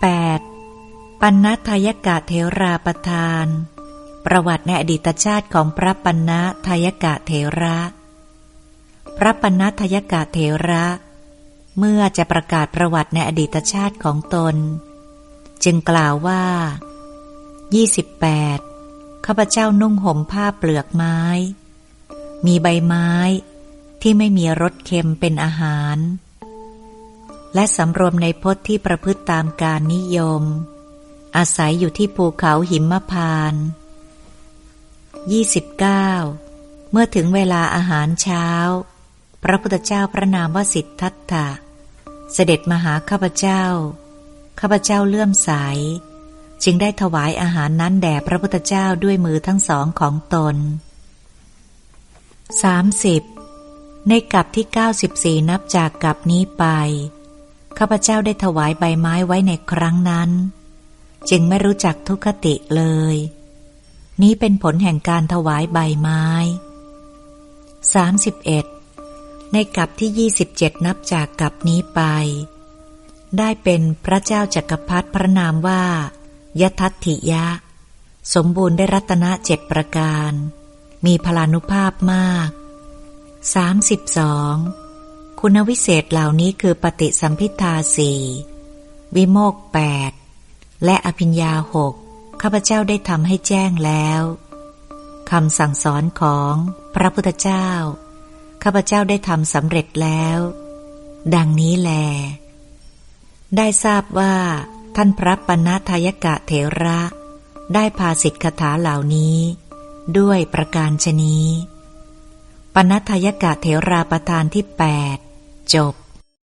8. ปัณณทายกะเทราประทาน ประวัติในอดีตชาติของพระปัณณทายกะเทระ พระปัณณทายกะเทระ เมื่อจะประกาศประวัติในอดีตชาติของตน จึงกล่าวว่า 28. ข้าพเจ้านุ่งห่มผ้าเปลือกไม้ มีใบไม้ที่ไม่มีรสเค็มเป็นอาหาร และสำรวมในพจน์ที่ประพฤติตามการนิยม อาศัยอยู่ที่ภูเขาหิมพาน 29. เมื่อถึงเวลาอาหารเช้า พระพุทธเจ้าพระนามวสิทธัตถะ เสด็จมาหาข้าพเจ้า ข้าพเจ้าเลื่อมใส จึงได้ถวายอาหารนั้นแด่พระพุทธเจ้าด้วยมือทั้งสองของตน 30. ในกับที่ 94 นับจากกับนี้ไป ข้าพเจ้าได้ถวายใบไม้ไว้ในครั้งนั้น จึงไม่รู้จักทุกขติเลย นี้เป็นผลแห่งการถวายใบไม้ 31. ในกับที่ 27 นับจากกับนี้ไป ได้เป็นพระเจ้าจักรพรรดิพระนามว่ายทัตถิยะ สมบูรณ์ได้รัตนเจ็ดประการ มีพลานุภาพมาก 32 คุณวิเศษเหล่านี้คือปฏิสัมพิทาสี่วิโมกแปดและอภิญญาหกข้าพเจ้าได้ทำให้แจ้งแล้วคำสั่งสอนของพระพุทธเจ้า ข้าพเจ้าได้ทำสำเร็จแล้ว ดังนี้แล ได้ทราบว่า ท่านพระปณทายกะเถระ ได้พาสิทธิคถาเหล่านี้ ด้วยประการชนีปณทายกะเถราประธานที่แปด จบ